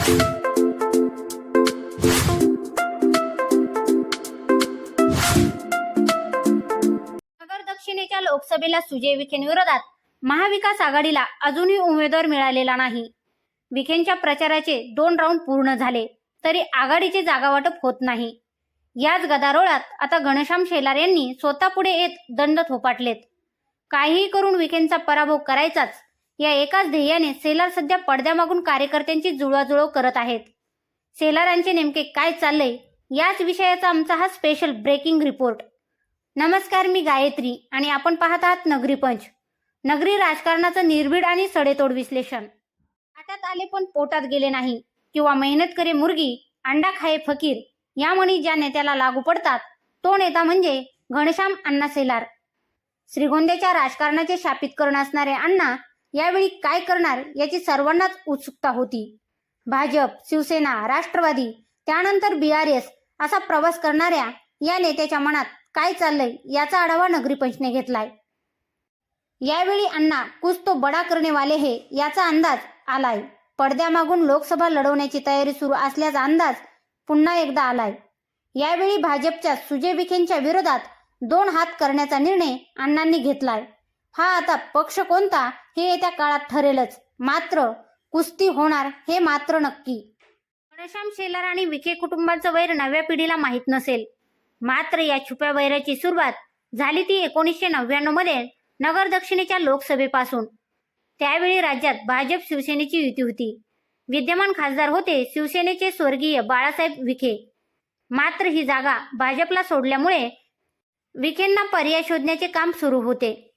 नगर दक्षिणेच्या लोकसभेला सुजय विखेंविरोधात महाविकास आघाडीला अजूनही उमेदवार मिळालेला नाही. विखेंच्या प्रचाराचे दोन राऊंड पूर्ण झाले तरी आघाडीचे जागा वाटप होत नाही. याच गदारोळात आता घनश्याम शेलार यांनी स्वतः पुढे येत दंड थोपाटलेत. काहीही करून विखेंचा पराभव करायचाच या एकाच ध्येयाने सेलार सध्या पडद्यामागून कार्यकर्त्यांची जुळवाजुळव करत आहेत. सेलारांचे नेमके काय चाललंय याच विषयाचा आमचा हा स्पेशल ब्रेकिंग रिपोर्ट नमस्कार मी गायत्री आणि आपण पाहत आहात नगरी पंच. नगरी राजकारणाचं निर्भीड आणि सडेतोड विश्लेषण. आटात आले पण पोटात गेले नाही किंवा मेहनत करे मुर्गी अंडा खाये फकीर या म्हणी ज्या नेत्याला लागू पडतात तो नेता म्हणजे घनश्याम अण्णा सेलार. श्रीगोंद्याच्या राजकारणाचे शापितकरण असणारे अण्णा यावेळी काय करणार याची सर्वांनाच उत्सुकता होती. भाजप शिवसेना राष्ट्रवादी त्यानंतर बी आर एस असा प्रवास करणाऱ्या या नेत्याच्या मनात काय चाललंय याचा आढावा नगरी पंचने घेतलाय. यावेळी अण्णा कुछ तो बडा करणे वाले हे याचा अंदाज आलाय. पडद्यामागून लोकसभा लढवण्याची तयारी सुरू असल्याचा अंदाज पुन्हा एकदा आलाय. यावेळी भाजपच्या सुजय विखेंच्या विरोधात दोन हात करण्याचा निर्णय अण्णांनी घेतलाय. हा आता पक्ष कोणता हे येत्या काळात ठरेलच. मात्र कुस्ती होणार हे मात्र नक्की. घनश्याम शेलार आणि विखे कुटुंबाचं वैर नव्या पिढीला माहीत नसेल. मात्र या छुप्या वैराची सुरुवात झाली ती एकोणीसशे नव्याण्णवमध्ये नगर दक्षिणेच्या लोकसभेपासून. त्यावेळी राज्यात भाजप शिवसेनेची युती होती. विद्यमान खासदार होते शिवसेनेचे स्वर्गीय बाळासाहेब विखे. मात्र ही जागा भाजपला सोडल्यामुळे विखेंना पर्याय शोधण्याचे काम सुरू होते.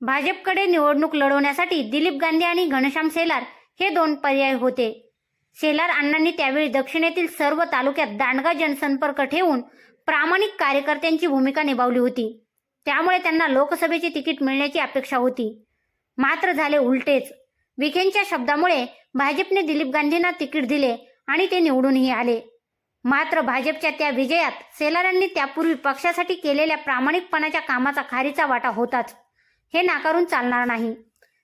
भाजपकडे निवडणूक लढवण्यासाठी दिलीप गांधी आणि घनश्याम सेलार हे दोन पर्याय होते. सेलार अण्णांनी त्यावेळी दक्षिणेतील सर्व तालुक्यात दांडगा जनसंपर्क ठेवून प्रामाणिक कार्यकर्त्यांची भूमिका निभावली होती. त्यामुळे त्यांना लोकसभेचे तिकीट मिळण्याची अपेक्षा होती. मात्र झाले उलटेच. विखेंच्या शब्दामुळे भाजपने दिलीप गांधींना तिकीट दिले आणि ते निवडूनही आले. मात्र भाजपच्या त्या विजयात सेलारांनी त्यापूर्वी पक्षासाठी केलेल्या प्रामाणिकपणाच्या कामाचा खारीचा वाटा होताच. हे नाकारून चालणार नाही.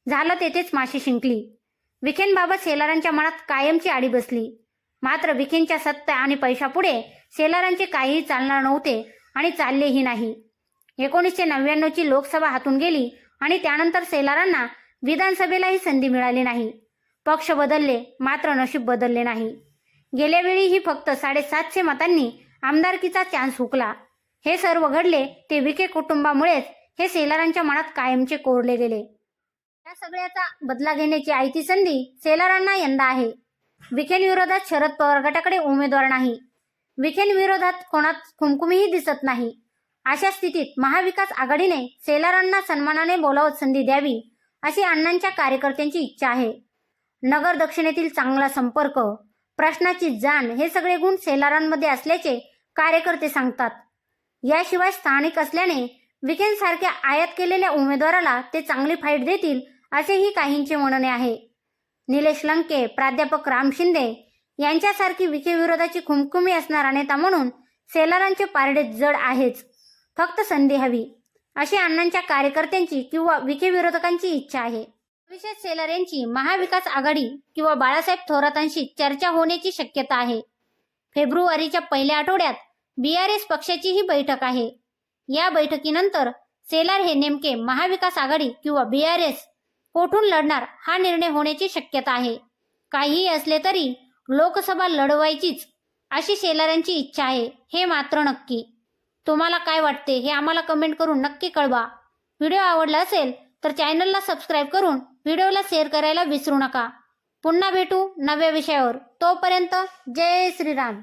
झालं तेथेच माशी शिंकली. विखेंबाबत सेलारांच्या मनात कायमची आडी बसली. मात्र विखेनच्या सत्ता आणि पैशापुढे सेलारांचे काहीही चालणार नव्हते आणि चाललेही नाही. एकोणीसशे नव्याण्णवची लोकसभा हातून गेली आणि त्यानंतर सेलारांना विधानसभेलाही संधी मिळाली नाही. पक्ष बदलले मात्र नशीब बदलले नाही. गेल्या वेळीही फक्त साडेसातशे मतांनी आमदारकीचा चान्स हुकला. हे सर्व घडले ते विखे कुटुंबामुळेच हे सेलारांच्या मनात कायमचे कोरले गेले. या सगळ्याचा बदला घेण्याची आयती संधी सेलारांना यंदा आहे. विखेंविरोधात शरद पवार गटाकडे उमेदवार नाही. विखेंविरोधात कोणात कुमकुमीही दिसत नाही. अशा स्थितीत महाविकास आघाडीने सेलारांना सन्मानाने बोलावत संधी द्यावी अशी अण्णांच्या कार्यकर्त्यांची इच्छा आहे. नगर दक्षिणेतील चांगला संपर्क प्रश्नाची जाण हे सगळे गुण सेलारांमध्ये असल्याचे कार्यकर्ते सांगतात. याशिवाय स्थानिक असल्याने विखेंसारख्या आयात केलेल्या उमेदवाराला ते चांगली फाईट देतील असेही काहींचे म्हणणे आहे. निलेश लंके प्राध्यापक राम शिंदे यांच्यासारखी विखे विरोधाची खुमखुमी असणारा नेता म्हणून सेलारांचे पारडे जड आहेच. फक्त संधी हवी अशी अण्णांच्या कार्यकर्त्यांची किंवा विखे विरोधकांची इच्छा आहे. विशेष सेलर यांची महाविकास आघाडी किंवा बाळासाहेब थोरातांशी चर्चा होण्याची शक्यता आहे. फेब्रुवारीच्या पहिल्या आठवड्यात बीआरएस पक्षाची ही बैठक आहे. या बैठकीनंतर सेलार हे नेमके महाविकास आघाडी किंवा बी आर एस कोठून लढणार हा निर्णय होण्याची शक्यता आहे. काहीही असले तरी लोकसभा लढवायचीच अशी सेलारांची इच्छा आहे हे मात्र नक्की. तुम्हाला काय वाटते हे आम्हाला कमेंट करून नक्की कळवा. व्हिडिओ आवडला असेल तर चॅनलला सबस्क्राईब करून व्हिडिओला शेअर करायला विसरू नका. पुन्हा भेटू नव्या विषयावर. तोपर्यंत जय श्रीराम.